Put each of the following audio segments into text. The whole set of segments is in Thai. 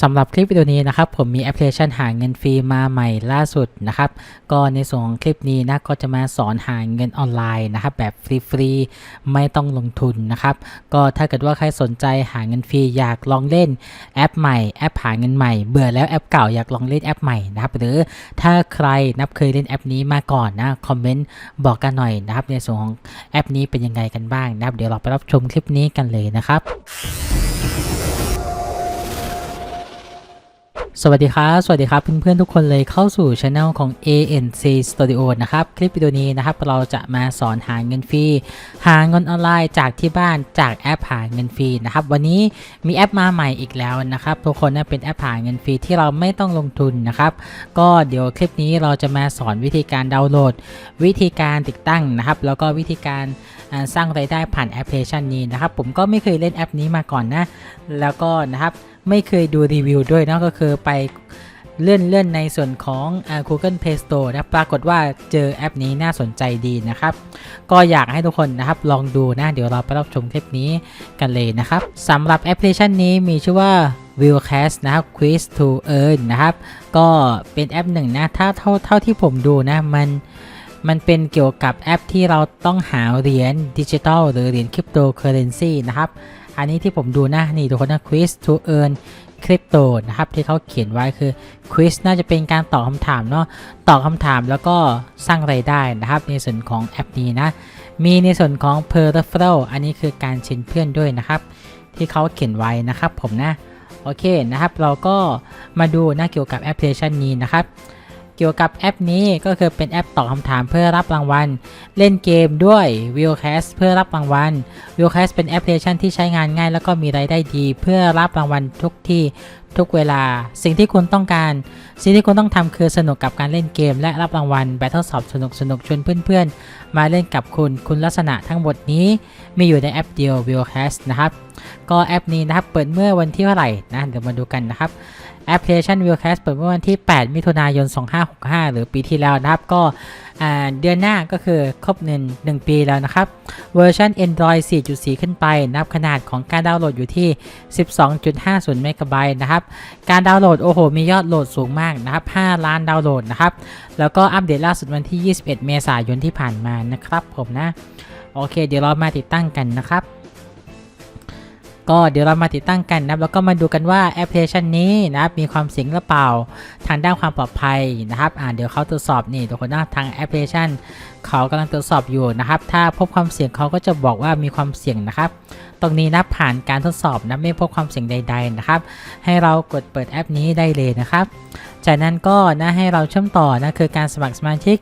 สำหรับคลิปวิดีโอนี้นะครับผมมีแอปพลิเคชันหาเงินฟรีมาใหม่ล่าสุดนะครับก็ในส่วนของคลิปนี้นะก็จะมาสอนหาเงินออนไลน์นะครับแบบฟรีๆไม่ต้องลงทุนนะครับก็ถ้าเกิดว่าใครสนใจหาเงินฟรีอยากลองเล่นแอปใหม่แอปหาเงินใหม่ เบื่อแล้วแอปเก่าอยากลองเล่นแอปใหม่นะครับหรือถ้าใครนับเคยเล่นแอปนี้มาก่อนนะคอมเมนต์บอกกันหน่อยนะครับในส่วนของแอปนี้เป็นยังไงกันบ้างนะครับเดี๋ยวเราไปรับชมคลิปนี้กันเลยนะครับ สวัสดีครับ สวัสดีครับเพื่อนๆทุกคนเลยเข้าสู่ช anel ของ ANC Studio นะครับ คลิปวิดีโอนี้นะครับเราจะมาสอนหาเงินฟรี หาเงินออนไลน์จากที่บ้านจากแอปหาเงินฟรีนะครับวันนี้มีแอปมาใหม่อีกแล้วนะครับทุกคนนะเป็นแอปหาเงินฟรีที่เราไม่ต้องลงทุนนะครับก็เดี๋ยวคลิปนี้เราจะมาสอนวิธีการดาวน์โหลด วิธีการติดตั้งนะครับแล้วก็วิธีการสร้างรายได้ผ่านแอปพลิเคชันนี้นะครับผมก็ไม่เคยเล่นแอปนี้มาก่อนนะแล้วก็นะครับ ไม่เคยดูรีวิวด้วยเนาะก็คือไปเลื่อนเลื่อนในส่วนของอ่า Google Play Store นะปรากฏว่าเจอแอปนี้น่าสนใจดีนะครับ ก็อยากให้ทุกคนนะครับลองดูนะ เดี๋ยวเราไปรับชมคลิปนี้กันเลยนะครับสำหรับแอปพลิเคชันนี้มีชื่อว่า Willcast นะครับ Quiz to Earn นะครับ ก็เป็นแอปหนึ่งนะถ้าเท่าเท่าที่ผมดูนะมันมันเป็นเกี่ยวกับแอปที่เราต้องหาเหรียญดิจิทัลหรือเหรียญคริปโตเคอเรนซีนะครับ อันนี้ที่ผมดูนะนี่ทุกคนนะ Quiz to Earn Crypto นะครับที่เขาเขียนไว้คือ Quiz น่าจะเป็นการตอบคำถามเนาะตอบคำถามแล้วก็สร้างไรายได้นะครับในส่วนของแอปนี้นะ มีในส่วนของ Peripheral อันนี้คือการเชิญเพื่อนด้วยนะครับ ที่เขาเขียนไว้นะครับผมนะ โอเคนะครับ เราก็มาดูนะเกี่ยวกับแอปพลิเคชันนี้นะครับ เกี่ยวกับแอปนี้ก็คือเป็นแอปตอบคำถามเพื่อรับรางวัล เล่นเกมด้วย w i l c a s t เพื่อรับรางวัล w i l c a s t เป็นแอปพลิเคชันที่ใช้งานง่าย แล้วก็มีรายได้ดี เพื่อรับรางวัลทุกที่ทุกเวลา สิ่งที่คุณต้องการ สิ่งที่คุณต้องทำคือสนุกกับการเล่นเกม และรับรางวัลแบทเทิลสอบสนุกสนุกชวนเพื่อนๆ มาเล่นกับคุณคุณลักษณะทั้งหมดนี้ มีอยู่ในแอปเดียว w i l c a s t นะครับก็แอปนี้นะครับ เปิดเมื่อวันที่เท่าไหร่นะเดี๋ยวมาดูกันนะครับแอปพลิเคชัน w i l c a s t เปิดเมื่อวันที่ 8 มิถุนายน 2565 หรือปีที่แล้วนะครับ ก็เดือนหน้าก็คือครบ1 1ปีแล้วนะครับ เวอร์ชัน Android 4.4 ขึ้นไปนับขนาดของการดาวน์โหลดอยู่ที่ 12.50 เมกะไบต์นะครับ การดาวน์โหลดโอ้โห มียอดโหลดสูงมากนะครับ 5 ล้านดาวน์โหลดนะครับ แล้วก็อัปเดตล่าสุดวันที่ 21 เมษายนที่ผ่านมานะครับผมนะ โอเค เดี๋ยวเรามาติดตั้งกันนะครับ ก็เดี๋ยวเรามาติดตั้งกันนะแล้วก็มาดูกันว่าแอปพลิเคชันนี้นะมีความเสี่ยงหรือเปล่า ทางด้านความปลอดภัยนะครับอ่าเดี๋ยวเขาตรวจสอบนี่ทุกคนนะทางแอปพลิเคชันเขากำลังตรวจสอบอยู่นะครับ ถ้าพบความเสี่ยงเขาก็จะบอกว่ามีความเสี่ยงนะครับ ตรงนี้นะผ่านการทดสอบนะไม่พบความเสี่ยงใด ๆนะครับ ให้เรากดเปิดแอปนี้ได้เลยนะครับ จากนั้นก็นะให้เราเชื่อมต่อนะคือการสมัครสมาชิก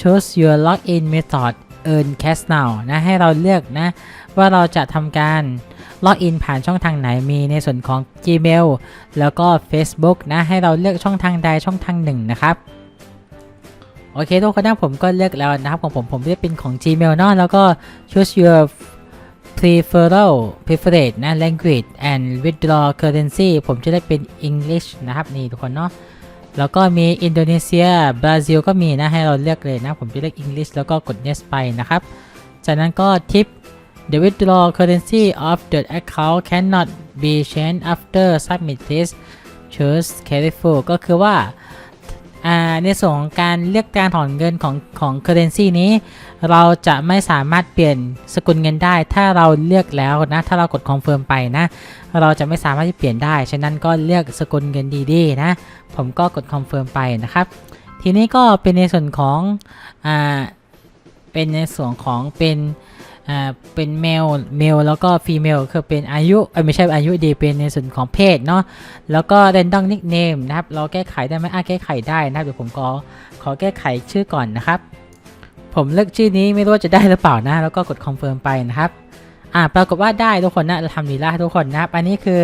choose your login method earn cash now นะให้เราเลือกนะ ว่าเราจะทำการล็อกอินผ่านช่องทางไหนมีในส่วนของ Gmail แล้วก็ Facebook นะให้เราเลือกช่องทางใดช่องทางหนึ่งนะครับโอเคทุกคนนะผมก็เลือกแล้วนะครับของผมผมเลือกเป็นของ Gmail เนาะแล้วก็ choose your preferred preferred นะ language and withdraw currency ผมจะได้เป็น English นะครับนี่ทุกคนเนาะ แล้วก็มีอินโดนีเซีย บราซิลก็มีนะให้เราเลือกเลยนะ ผมจะเลือกอังกฤษแล้วก็กด next ไปนะครับ จากนั้นก็ทิป The withdraw currency of the account cannot be changed after submit this choose careful ก็คือว่า ในส่วนของการเลือกการถอนเงินของของ currency นี้ เราจะไม่สามารถเปลี่ยนสกุลเงินได้ ถ้าเราเลือกแล้วนะถ้าเรากด confirm ไปนะ เราจะไม่สามารถที่เปลี่ยนได้ ฉะนั้นก็เลือกสกุลเงินดีๆนะผมก็กด confirm ไปนะครับ ทีนี้ก็เป็นในส่วนของอ่าเป็นในส่วนของเป็น อ่าเป็นเมลเมลแล้วก็ฟีเมลคือเป็นอายุไม่ใช่อายุดีเป็นในส่วนของเพศเนาะแล้วก็ random nickname นะครับ เราแก้ไขได้ไหมอะแก้ไขได้นะครับเดี๋ยวผมก็ขอแก้ไขชื่อก่อนนะครับ ผมเลือกชื่อนี้ไม่รู้ว่าจะได้หรือเปล่านะ แล้วก็กด confirm ไปนะครับอ่าปรากฏว่าได้ทุกคนนะทำดีละทุกคนนะครับ อันนี้คือ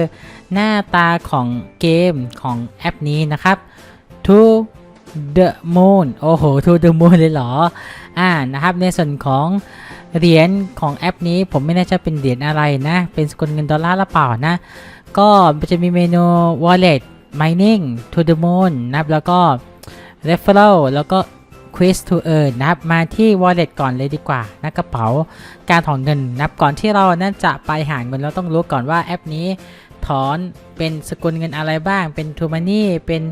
หน้าตาของเกมของแอปนี้นะครับ to the moon โอ้โห to the moon เลยเหรอ อ่า นะครับ ในส่วนของ เหรียญของแอปนี้ผมไม่แน่ใจเป็นเหรียญอะไรนะ เป็นสกุลเงินดอลลาร์หรือเปล่านะ ก็จะมีเมนู wallet mining to the moon นะครับแล้วก็ referral แล้วก็ quiz to earn นะครับมาที่ wallet ก่อนเลยดีกว่านะกระเป๋าการถอนเงินนะครับก่อนที่เรานั่นจะไปหาเงินเราต้องรู้ก่อนว่าแอปนี้ ถอนเป็นสกุลเงินอะไรบ้าง เป็นทูมานี่ เป็น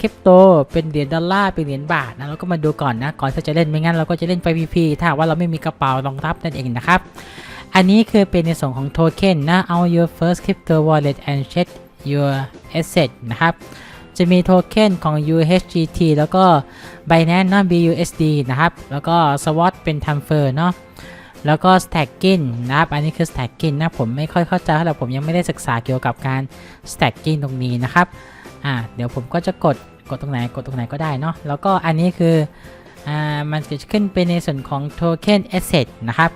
คริปโต เป็นเหรียญดอลลาร์ เป็นเหรียญบาทนะ เราก็มาดูก่อนนะ ก่อนที่จะเล่น ไม่งั้นเราก็จะเล่นไปพีถ้าว่าเราไม่มีกระเป๋ารองรับนั่นเองนะครับ อันนี้คือเป็นในส่วนของโทเค็นนะ เอา your first crypto wallet and check your asset นะครับ จะมีโทเค็นของ UHGT แล้วก็ Binance นะ BUSD นะครับ แล้วก็ SWOT เป็น Transfer เนาะ แล้วก็ stacking นะครับ อันนี้คือ stacking นะ ผมไม่ค่อยเข้าใจเท่าไหร่ผมยังไม่ได้ศึกษาเกี่ยวกับการ stacking ตรงนี้นะครับ อ่า เดี๋ยวผมก็จะกด กดตรงไหน กดตรงไหนก็ได้เนาะ แล้วก็อันนี้คือ อ่า มันจะขึ้นเป็นในส่วนของ token asset นะครับ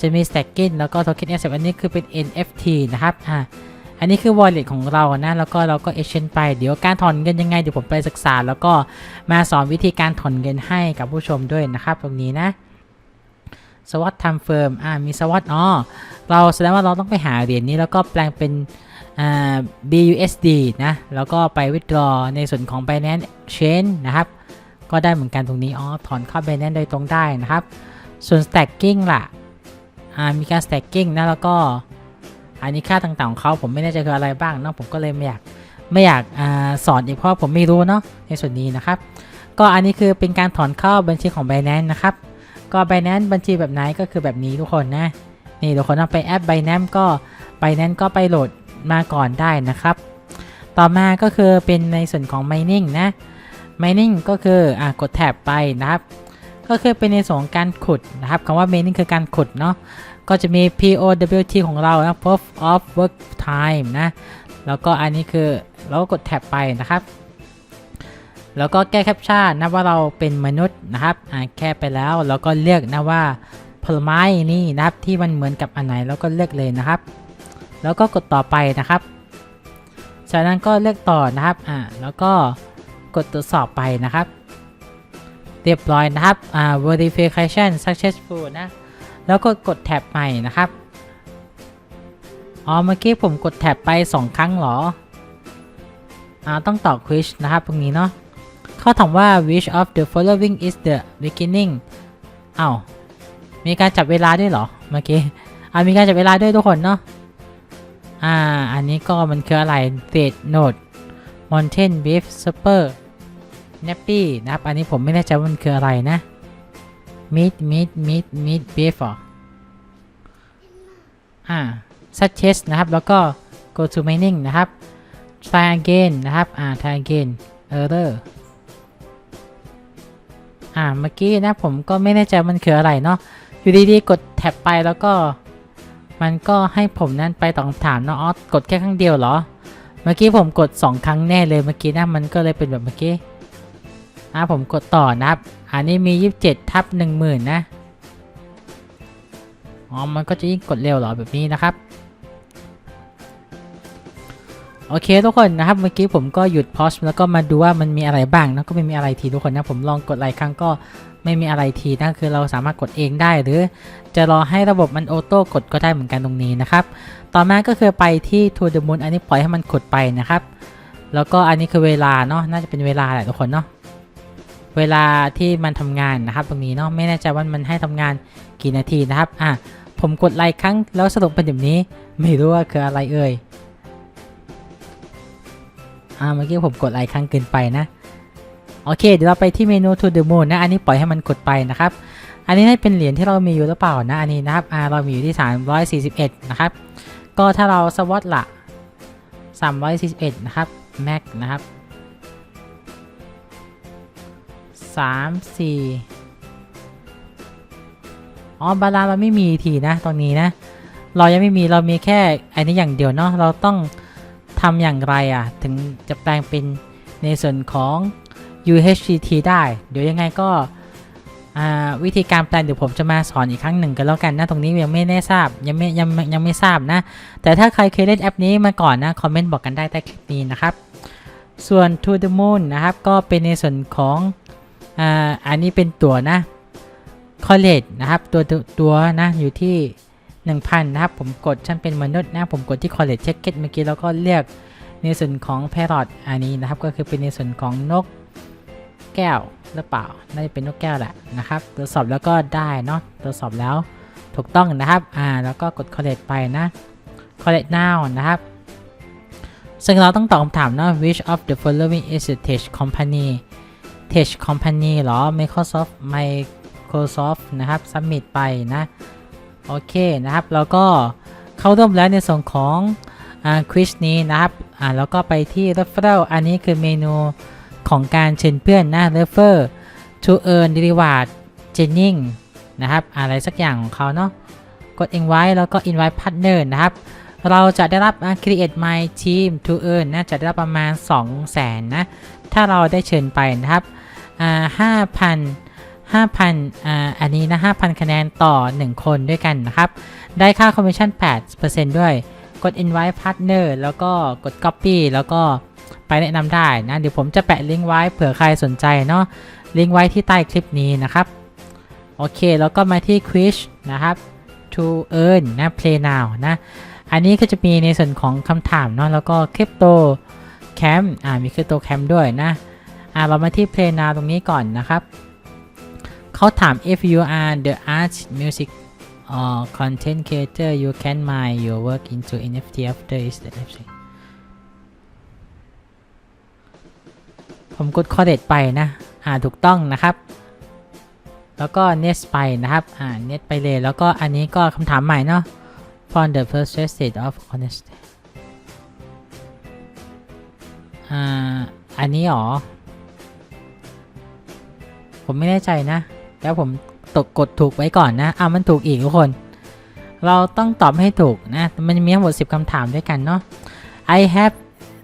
จะมี stacking แล้วก็ token asset อันนี้คือเป็น NFT นะครับ อ่า อันนี้คือ wallet ของเรานะ แล้วก็เราก็ exchange ไป เดี๋ยวการถอนเงินยังไง เดี๋ยวผมไปศึกษา แล้วก็มาสอนวิธีการถอนเงินให้กับผู้ชมด้วยนะครับ ตรงนี้นะ สวอตทำเฟิร์มอ่ามีสวอตอ๋อเราแสดงว่าเราต้องไปหาเหรียญนี้แล้วก็แปลงเป็นอ่า BUSD นะ แล้วก็ไป withdraw ในส่วนของ Binance Chain นะครับ ก็ได้เหมือนกันตรงนี้ อ๋อ ถอนเข้า Binance โดยตรงได้นะครับ ส่วน stacking ล่ะอ่ามีการ stacking นะ แล้วก็ อันนี้ค่าต่างๆของเขาผมไม่แน่ใจคืออะไรบ้างเนาะผมก็เลยไม่อยาก ไม่อยากอ่าสอนอีกเพราะผมไม่รู้เนาะในส่วนนี้นะครับ ก็อันนี้คือเป็นการถอนเข้าบัญชีของ Binance นะครับ ก็ Binance บัญชีแบบไหนก็คือแบบนี้ทุกคนนะ นี่ทุกคนเอาไปแอป Binance ก็ Binance ก็ไปโหลดมาก่อนได้นะครับ ต่อมาก็คือเป็นในส่วนของ mining นะ mining ก็คืออ่ากดแท็บไปนะครับ ก็คือเป็นในส่วนของการขุดนะครับคำว่า mining คือการขุดเนาะ ก็จะมี POWT ของเรานะ proof of work time นะ แล้วก็อันนี้คือเราก็กดแท็บไปนะครับ แล้วก็แก้แคปชั่นนะว่าเราเป็นมนุษย์นะครับอ่าแค่ไปแล้วแล้วก็เลือกนะว่าผลไม้นี่นะครับที่มันเหมือนกับอันไหนแล้วก็เลือกเลยนะครับ แล้วก็กดต่อไปนะครับ จากนั้นก็เลือกต่อนะครับอ่าแล้วก็กดตรวจสอบไปนะครับเรียบร้อยนะครับอ่า verification successful นะแล้วก็กดแท็บใหม่นะครับอ๋อเมื่อกี้ผมกดแท็บไป 2 ครั้งเหรออ่าต้องตอบ quiz นะครับตรงนี้เนาะ เขาถามว่า which of the following is the beginning เอ้ามีการจับเวลาด้วยเหรอ เมื่อกี้อ่ามีการจับเวลาด้วยทุกคนเนาะอ่า อันนี้ก็มันคืออะไร date note mountain beef super nappy นะครับ อันนี้ผมไม่แน่ใจว่ามันคืออะไรนะ meat meat meat meat beef อ่า suggest นะครับ แล้วก็ go to mining นะครับ try again นะครับ อ่า try again error อ่าเมื่อกี้นะผมก็ไม่แน่ใจมันคืออะไรเนาะอยู่ดีๆกดแท็บไปแล้วก็ มันก็ให้ผมนั้นไปตอบคำถามเนาะอ๋อกดแค่ครั้งเดียวเหรอ เมื่อกี้ผมกด 2 ครั้งแน่เลยเมื่อกี้นะมันก็เลยเป็นแบบเมื่อกี้อ่าผมกดต่อนะครับ อันนี้มี 27ทับ10,000นะอ๋อมันก็จะยิ่งกดเร็วเหรอแบบนี้นะครับ โอเคทุกคนนะครับเมื่อกี้ผมก็หยุดพอสแล้วก็มาดูว่ามันมีอะไรบ้างนะก็ไม่มีอะไรทีทุกคนนะผมลองกดหลายครั้งก็ไม่มีอะไรทีนะคือเราสามารถกดเองได้หรือ จะรอให้ระบบมันออโต้กดก็ได้เหมือนกันตรงนี้นะครับต่อมาก็คือไปที่ to the moon อันนี้ปล่อยให้มันกดไปนะครับ แล้วก็อันนี้คือเวลาเนาะน่าจะเป็นเวลาแหละทุกคนเนาะเวลาที่มันทำงานนะครับ ตรงนี้เนาะไม่แน่ใจว่ามันให้ทำงานกี่นาทีนะครับอะผมกดไลค์ครั้งแล้วสรุปเป็นแบบนี้ ไม่รู้ว่าคืออะไรเอ่ย อ่าเมื่อกี้ผมกดไลค์ครั้งเกินไปนะ โอเค เดี๋ยวเราไปที่เมนู to the moon นะ อันนี้ปล่อยให้มันกดไปนะครับ อันนี้ให้เป็นเหรียญที่เรามีอยู่หรือเปล่านะ อันนี้นะครับ อ่า เรามีอยู่ที่ 341 นะครับ ก็ถ้าเราสวอตละ 341 นะครับ max นะครับสามสี่อ๋อบาลานเราไม่มีทีนะตรงนี้นะ เรายังไม่มีเรามีแค่อันนี้อย่างเดียวเนาะเราต้อง ทำอย่างไรอะ ถึงจะแปลงเป็นในส่วนของ UHGT ได้ เดี๋ยวยังไงก็วิธีการแปลงเดี๋ยวผมจะมาสอนอีกครั้งหนึ่งกันแล้วกันนะตรงนี้ยังไม่แน่ทราบยังไม่ยังยังไม่ทราบนะ แต่ถ้าใครเคยเล่นแอปนี้มาก่อนนะคอมเมนต์บอกกันได้ใต้คลิปนี้นะครับ ส่วน To the Moon นะครับก็เป็นในส่วนของอ่าอันนี้เป็นตัวนะ college นะครับตัวตัวตัวนะอยู่ที่ 1,000 นะครับ ผมกดฉันเป็นมนุษย์นะ ผมกดที่ college checket เมื่อกี้แล้วก็เลือกในส่วนของ parrot อันนี้นะครับ ก็คือเป็นในส่วนของนกแก้วหรือเปล่า น่าจะเป็นนกแก้วแหละนะครับ ตรวจสอบแล้วก็ได้เนาะ ตรวจสอบแล้วถูกต้องนะครับ อ่า แล้วก็กด college ไปนะ college now นะครับ ซึ่งเราต้องตอบคำถามนะ which of the following is a tech company tech company หรอ Microsoft Microsoft นะครับ submit ไปนะ โอเคนะครับแล้วก็เข้าร่วมแล้วในส่วนของอควิสนี้นะครับอ่าแล้วก็ไปที่ referral อันนี้คือเมนูของการเชิญเพื่อนนะ refer to earn reward Jennings นะครับอะไรสักอย่างของเขาเนาะกด invite แล้วก็ invite partner นะครับ เราจะได้รับอ่า create my team to earn นะจะได้รับประมาณ 2 0 0แสนนะถ้าเราได้เชิญไปนะครับอ่า5,000 5,000อ่าอันนี้นะ5,000 คะแนนต่อ 1 คนด้วยกันนะครับ ได้ค่าคอมมิชชั่น 8%ด้วย กด invite partner แล้วก็กด copy แล้วก็ไปแนะนำได้นะ เดี๋ยวผมจะแปะลิงก์ไว้เผื่อใครสนใจเนาะ ลิงก์ไว้ที่ใต้คลิปนี้นะครับ โอเค แล้วก็มาที่ quiz นะครับ to earn นะ play now นะ อันนี้ก็จะมีในส่วนของคำถามเนาะ แล้วก็ crypto camp อ่า มี crypto camp ด้วยนะ อ่า เรามาที่ play now ตรงนี้ก่อนนะครับ เขาถาม if you are the art music or content creator you can mine your work into NFT after is the NFT ผมกด correct ไปนะ อ่าถูกต้องนะครับ แล้วก็ next ไปนะครับ อ่า next ไปเลย แล้วก็อันนี้ก็คำถามใหม่เนาะ from the perspective of honest อ่า อันนี้หรอ ผมไม่แน่ใจนะ แล้วผมตกกดถูกไว้ก่อนนะอ่ามันถูกอีกทุกคน เราต้องตอบให้ถูกนะ มันมีทั้งหมด 10คำถามด้วยกันเนาะ I have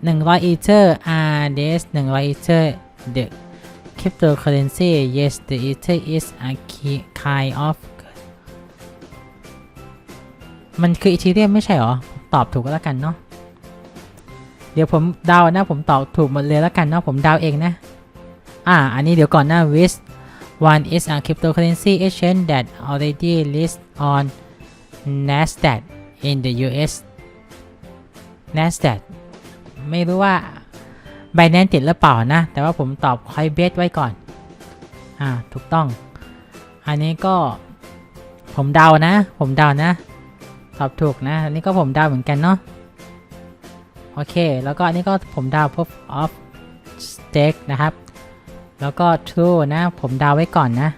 100 ether are this 100 ether the cryptocurrency yes the ether is a key kind of มันคืออีทีเรียมไม่ใช่หรอ ตอบถูกก็แล้วกันเนาะ เดี๋ยวผมเดานะ ผมตอบถูกหมดเลยแล้วกันเนาะ ผมเดาเองนะ อ่า อันนี้เดี๋ยวก่อนนะ WIS one is a cryptocurrency exchange that already list on Nasdaq in the US Nasdaq ไม่รู้ว่า Binance ติดหรือเปล่านะ แต่ว่าผมตอบ Coinbase ไว้ก่อน อ่า ถูกต้อง อันนี้ก็ผมเดานะ ผมเดานะ ตอบถูกนะ อันนี้ก็ผมเดาเหมือนกันเนาะ โอเค แล้วก็อันนี้ก็ผมเดา proof of stake นะครับ แล้วก็ true นะ ผมเดาไว้ก่อนนะ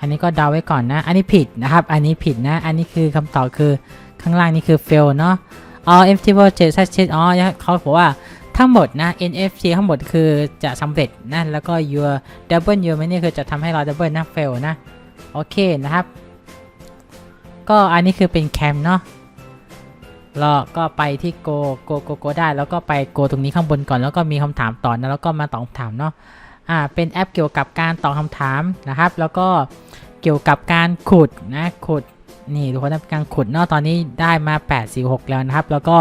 อันนี้ก็เดาไว้ก่อนนะ อันนี้ผิดนะครับ อันนี้ผิดนะ อันนี้คือคำตอบคือข้างล่างนี่คือ fail เนาะ all NFT project success อ๋อเขาบอกว่าทั้งหมดนะ NFT ทั้งหมดคือจะสำเร็จนะ แล้วก็ your double your money คือจะทำให้เรา double นะ fail นะ โอเคนะครับ ก็อันนี้คือเป็นแคมเนาะ เราก็ไปที่ go go go go ได้ แล้วก็ไป go ตรงนี้ข้างบนก่อนแล้วก็มีคำถามต่อนะแล้วก็มาตอบคำถามเนาะอ่าเป็นแอปเกี่ยวกับการตอบคำถามนะครับ แล้วก็เกี่ยวกับการขุดนะขุดนี่ทุกคนนะการขุดเนาะตอนนี้ได้มา 846 แล้วนะครับ แล้วก็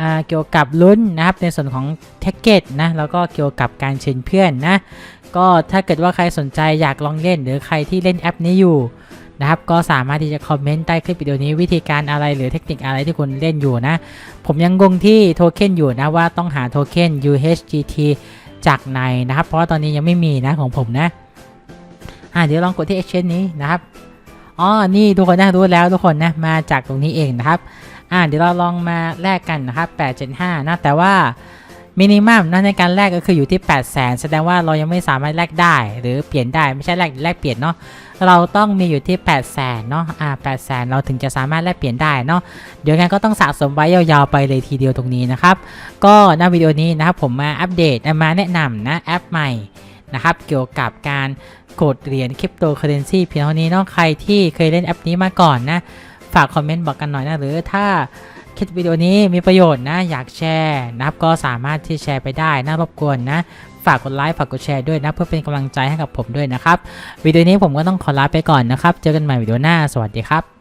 อ่าเกี่ยวกับลุ้นนะครับในส่วนของแท็กเก็ตนะแล้วก็เกี่ยวกับการเชิญเพื่อนนะก็ถ้าเกิดว่าใครสนใจอยากลองเล่น หรือใครที่เล่นแอปนี้อยู่ นะครับ ก็สามารถที่จะคอมเมนต์ใต้คลิปวิดีโอนี้วิธีการอะไรหรือเทคนิคอะไรที่คุณเล่นอยู่นะ ผมยังงงที่โทเค็นอยู่นะว่าต้องหาโทเค็น UHGT จากในนะครับ เพราะว่าตอนนี้ยังไม่มีนะของผมนะอ่าเดี๋ยวลองกดที่ exchange นี้นะครับอ๋อนี่ทุกคนนะรู้แล้วทุกคนนะมาจากตรงนี้เองนะครับอ่าเดี๋ยวเราลองมาแลกกันนะครับ875นะแต่ว่า มินิมัมนะในการแลกก็คืออยู่ที่ 8 0 0 0 0 0แสดงว่าเรายังไม่สามารถแลกได้ หรือเปลี่ยนได้ไม่ใช่แลกแลกเปลี่ยนเนาะเราต้องมีอยู่ที่ 8 0 0 0 0 0เนาะอ่า8 0 0 0 0 0เราถึงจะสามารถแลกเปลี่ยนได้เนาะเดี๋ยวกันก็ต้องสะสมไว้ยาวๆไปเลยทีเดียวตรงนี้นะครับก็ในวิดีโอนี้นะครับผมมาอัปเดตมาแนะนำนะแอปใหม่นะครับเกี่ยวกับการกดเหรียญคริปโตเคอเรนซีเพียงเท่านี้เนาะใครที่เคยเล่นแอปนี้มาก่อนนะฝากคอมเมนต์บอกกันหน่อยนะหรือถ้า คลิปวิดีโอนี้มีประโยชน์นะ อยากแชร์นะครับก็สามารถที่แชร์ไปได้นะรบกวนนะฝากกดไลค์ฝากกดแชร์ด้วยนะ เพื่อเป็นกำลังใจให้กับผมด้วยนะครับ วิดีโอนี้ผมก็ต้องขอลาไปก่อนนะครับ เจอกันใหม่วิดีโอหน้า สวัสดีครับ